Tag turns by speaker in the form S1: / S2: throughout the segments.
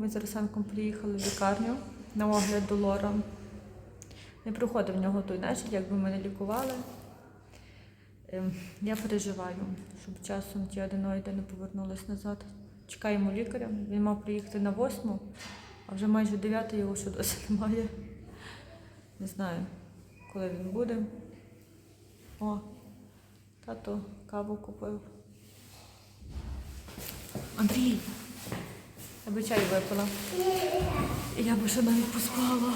S1: Ми з Арсенком приїхали в лікарню на огляд до Лора. Не проходив в нього той день, як би мене лікували. Ем, Я переживаю, щоб часом ті аденоїди не повернулись назад. Чекаємо лікаря. Він мав приїхати на восьму, а вже майже дев'ята його ще досі немає. Не знаю, коли він буде. О, тато каву купив. Андрій! Я би чай випила. Я би ще навіть поспала.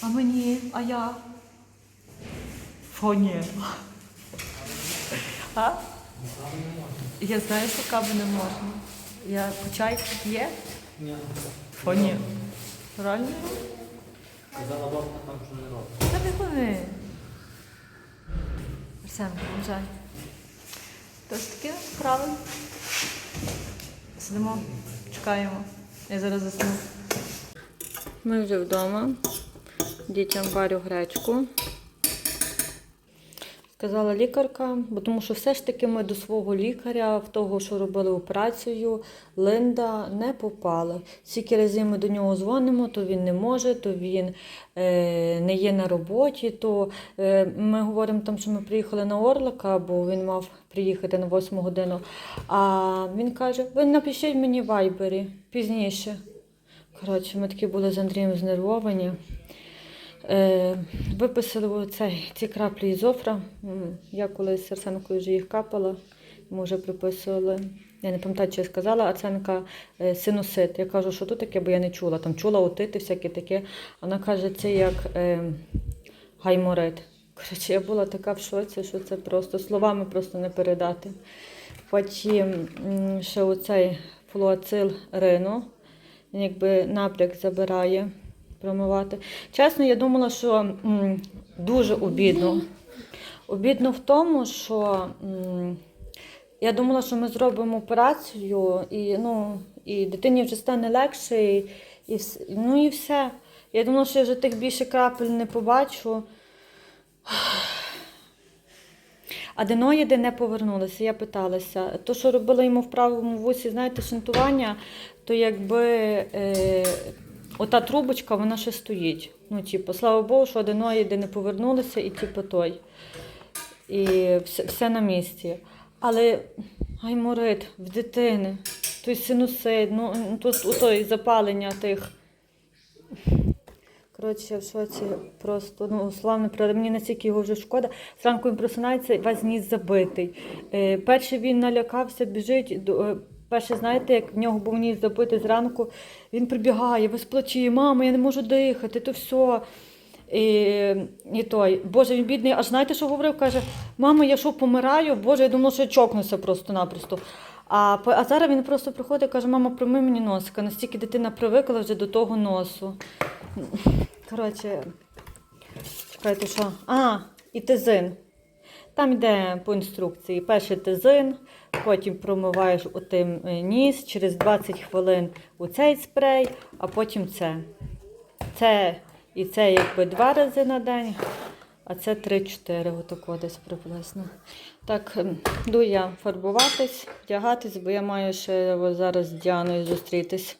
S1: А мені, а я? Фо, ні. А? Я знаю, що каву не можна. Я чай є?
S2: Ні.
S1: Фо, ні. Реально?
S2: Казала бабка там, що не робить.
S1: Та не вони. Арсен, жаль. Тож такі правильно. Сидимо, чекаємо. Я зараз засну. Ми вже вдома. Дітям варю гречку. Сказала лікарка, бо тому що все ж таки ми до свого лікаря, в того, що робили операцію, Линда не попали. Скільки разів ми до нього дзвонимо, то він не може, то він е, не є на роботі. То е, ми говоримо там, що ми приїхали на Орлика, бо він мав приїхати на 8 годину. А він каже: ви напишіть мені в вайбері пізніше. Коротше, ми такі були з Андрієм знервовані. Е, виписали ці краплі ізофра. Я колись Арсенкою вже їх капала, ми вже приписували. Я не пам'ятаю, чи я сказала, Арсенка е, синусит. Я кажу, що тут таке, бо я не чула. Там чула отити, всяке таке. Вона каже, це як е, гайморит. Коротше, я була така в шоці, що це просто словами просто не передати. Потім ще оцей флуацил Рено, якби напряг забирає промивати. Чесно, я думала, що м, дуже обідно. Обідно в тому, що м, я думала, що ми зробимо операцію, і, ну, і дитині вже стане легше, і, і, ну і все. Я думала, що я вже тих більше крапель не побачу. Аденоїди не повернулися. Я питалася. То, що робила йому в правому вусі, знаєте, шунтування, то якби е, ота трубочка, вона ще стоїть. Ну, типу, слава Богу, що аденоїди не повернулися, і типу той. І все, все на місці. Але гайморит в дитини, той синусит, ну тут той запалення тих. Коротше, в шоці просто ну славно правда. Мені настільки його вже шкода. Зранку він просинається, весь ніс забитий. Е, перший він налякався, біжить. Перше, знаєте, як в нього був ніс забитий зранку, він прибігає, весь плаче, мама, я не можу дихати, то все. І, і той, Боже, він бідний, аж знаєте, що говорив? Каже, мама, я що помираю? Боже, я думала, що я чокнуся просто-напросто. А, а зараз він просто приходить і каже, мама, прийми мені носика. Настільки дитина привикла вже до того носу. Коротше, чекайте, що? А, і тизин. Там йде по інструкції. Перший тизин, потім промиваєш отим е, ніс, через 20 хвилин у цей спрей, а потім це. Це і це якби два рази на день, а це 3-4, отако десь приблизно. Так, ем, йду я фарбуватись, вдягатись, бо я маю ще зараз з Діаною зустрітись.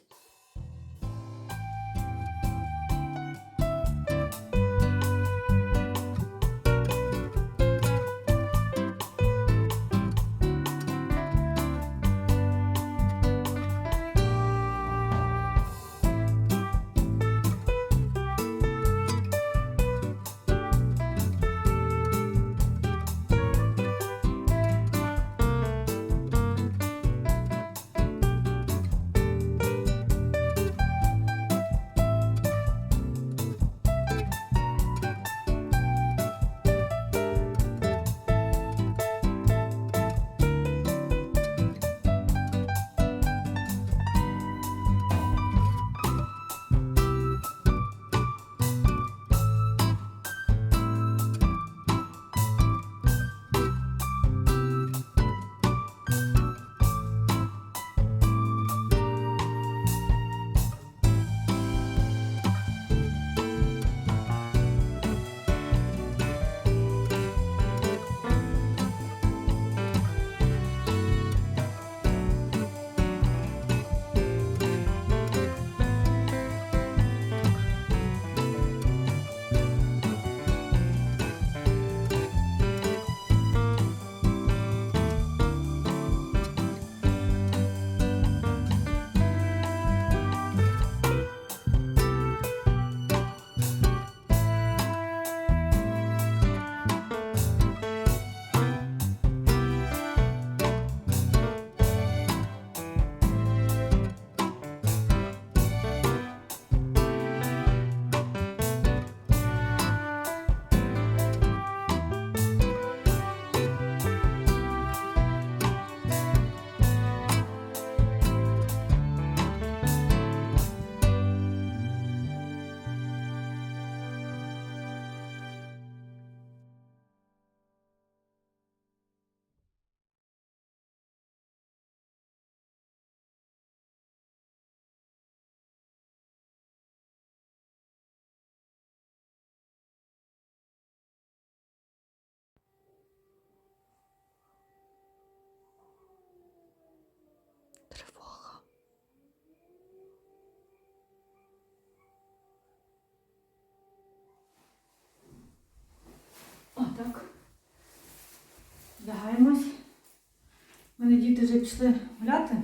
S1: Пішли гуляти.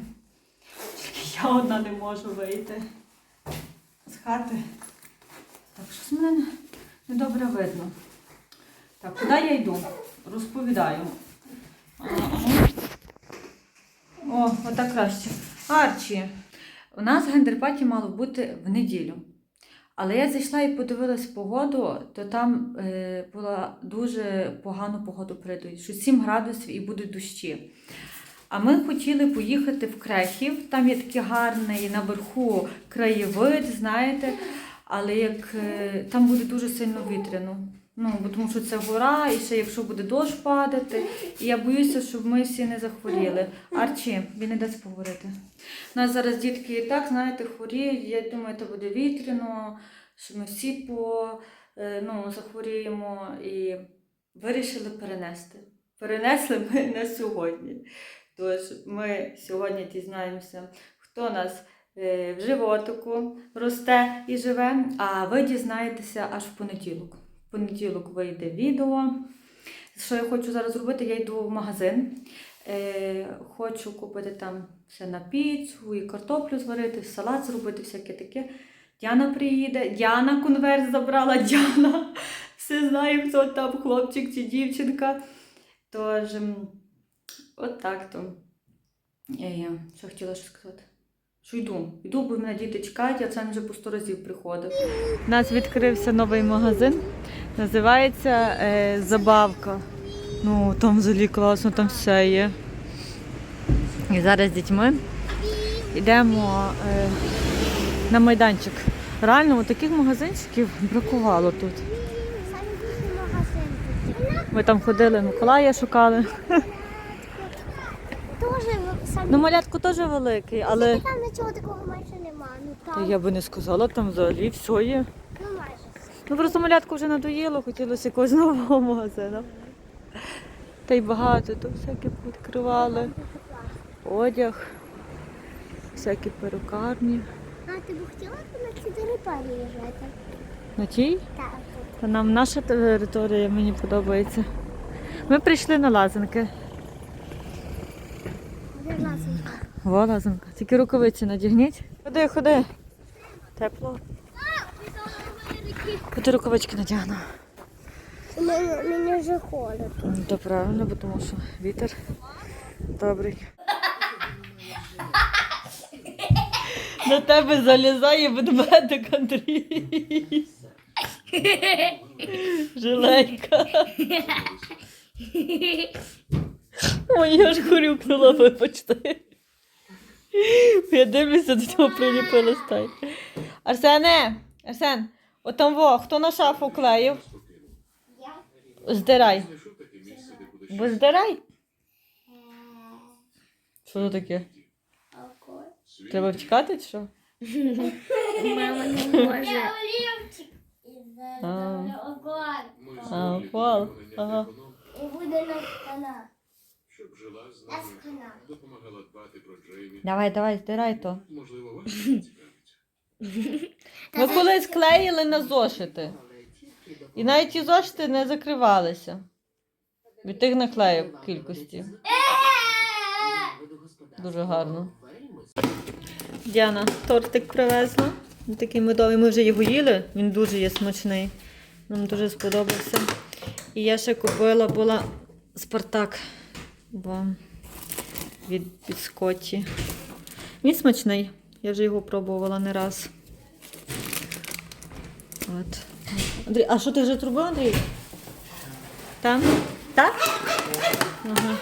S1: Тільки я одна не можу вийти з хати. Так, щось мене недобре видно. Так, куди я йду? Розповідаю. О, отак краще. Арчі, у нас гендерпаті мало бути в неділю. Але я зайшла і подивилась погоду, то там е, була дуже погана погода передають, що 7 градусів і будуть дощі. А ми хотіли поїхати в Крехів, там є такий гарний наверху краєвид, знаєте, але як е, там буде дуже сильно вітряно. Ну, бо тому що це гора, і ще якщо буде дощ падати, і я боюся, щоб ми всі не захворіли. Арчі, він не дасть поговорити. У нас зараз дітки і так, знаєте, хворіють. Я думаю, це буде вітряно, що ми всі по, е, ну, захворіємо і вирішили перенести. Перенесли ми на сьогодні. Тож ми сьогодні дізнаємося, хто нас е, в животику росте і живе, а ви дізнаєтеся аж в понеділок. В понеділок вийде відео. Що я хочу зараз зробити? Я йду в магазин. Е, хочу купити там все на піцу, і картоплю зварити, салат зробити, всяке таке. Діана приїде, Діана конверт забрала, Діана. Все знає, хто там, хлопчик чи дівчинка. Тож, от так то. Е, що хотіла ще сказати? Що йду? Йду, бо мене діти чекають, а це вже по сто разів приходив. У нас відкрився новий магазин. Називається е, Забавка. Ну, там взагалі класно, там все є. І зараз з дітьми йдемо е, на майданчик. Реально, таких магазинчиків бракувало тут.
S3: Самі магазин тут.
S1: Ми там ходили, Миколая шукали.
S3: Дуже самі.
S1: Ну, малятко теж великий, але
S3: Там нічого такого майже нема. Ну
S1: Та
S3: там,
S1: я би не сказала, там взагалі все є.
S3: ну майже.
S1: Ну просто малятку вже надоїло, хотілося якогось нового магазину. Та й багато тут всяке відкривали. Одяг, всякі перукарні.
S3: А ти б хотіла б на ці території жити?
S1: На тій?
S3: Так.
S1: Та нам наша територія мені подобається. Ми прийшли на лазанки.
S3: Ласенька?
S1: Во лазанка. Тільки рукавиці надягніть. Ходи, ходи. Тепло. Ходи рукавички надягну.
S3: Мені, вже холодно.
S1: Ну, То правильно, бо тому що вітер добрий. На тебе залізає ведмедик Андрій. Жиленька. Ой, я ж хурюкнула, вибачте. Я дивлюся, до нього приліпила стай. Арсене, Арсен, отам во, хто на шафу клеїв? Здирай. Бо здирай. Що це таке? Треба втікати чи що?
S3: Мама не може.
S1: А, пол. Ага.
S3: І буде на канал.
S4: Щоб жила з нами, допомагала дбати про Джеймі.
S1: Давай, давай, здирай то.
S4: Можливо, вас це цікавить.
S1: Ми колись клеїли на зошити. І навіть ті зошити не закривалися. Від тих наклеїв кількості. Дуже гарно. Діана, тортик привезла. Він Такий медовий. Ми вже його їли. Він дуже є смачний. Нам дуже сподобався. І я ще купила була Спартак. Бо від, від Він смачний. Я вже його пробувала не раз. От. Андрій, а що ти вже зробив, Андрій? Там? Так? Ага.